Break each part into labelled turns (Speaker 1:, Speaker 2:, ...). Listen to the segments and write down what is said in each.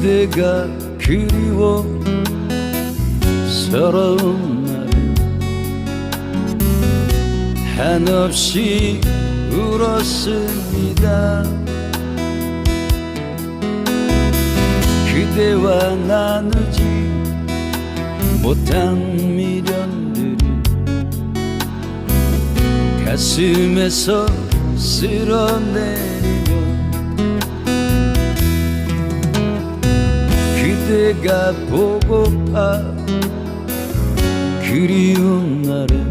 Speaker 1: 그대가 그리워 서러운 날에 한없이 울었습니다. 그대와 나누지 못한 미련들을 가슴에서 쓸어내리 며 그대가 보고파. 그리운 날에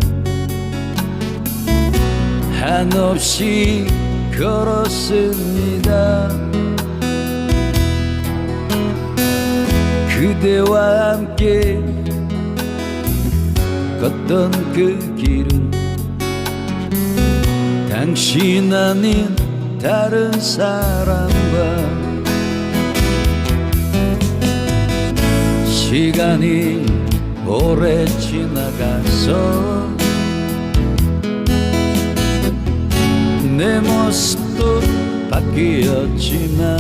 Speaker 1: 한없이 걸었습니다. 그대와 함께 걷던 그 길은 당신 아닌 다른 사람 시간이 오래 지나가서 내 모습도 바뀌었지만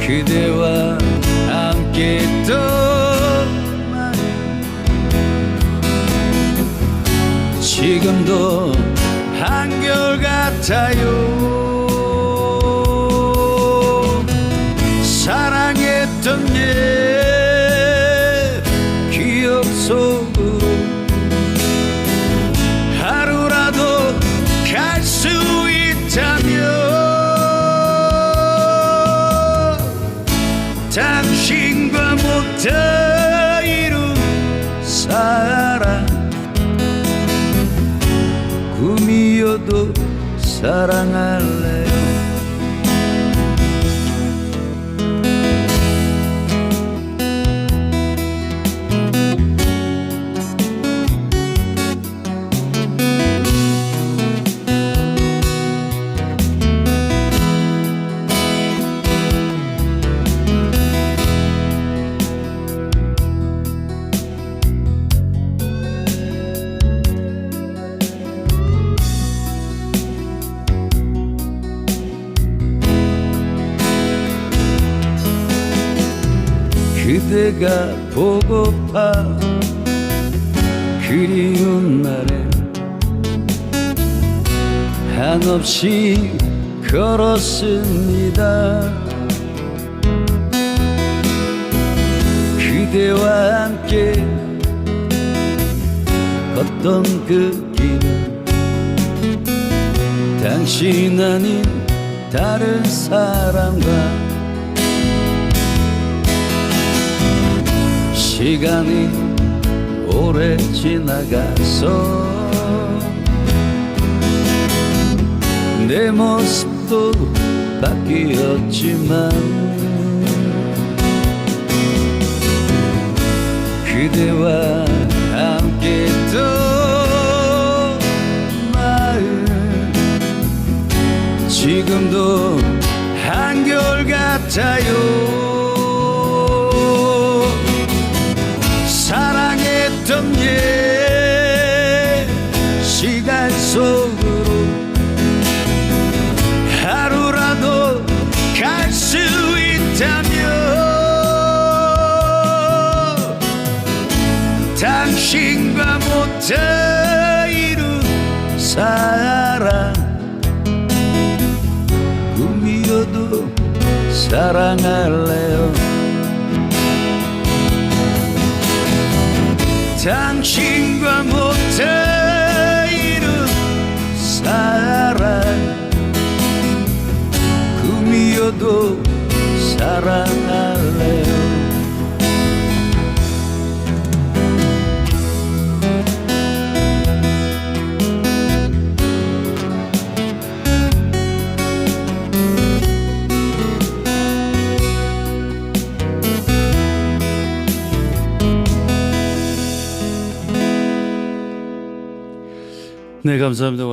Speaker 1: 그대와 함께 떠나요 지금도 한결같아요 꿈이어도 사랑할래 그대가 보고파. 그리운 날에 한없이 걸었습니다. 그대와 함께 걷던 그 길은 당신 아닌 다른 사람과 시간이 오래 지나가서 내 모습도 바뀌었지만 그대와 함께 떠나은 지금도 한결같아요 못다 이룬 사랑 꿈이어도 사랑할래요? 당신 네 감사합니다.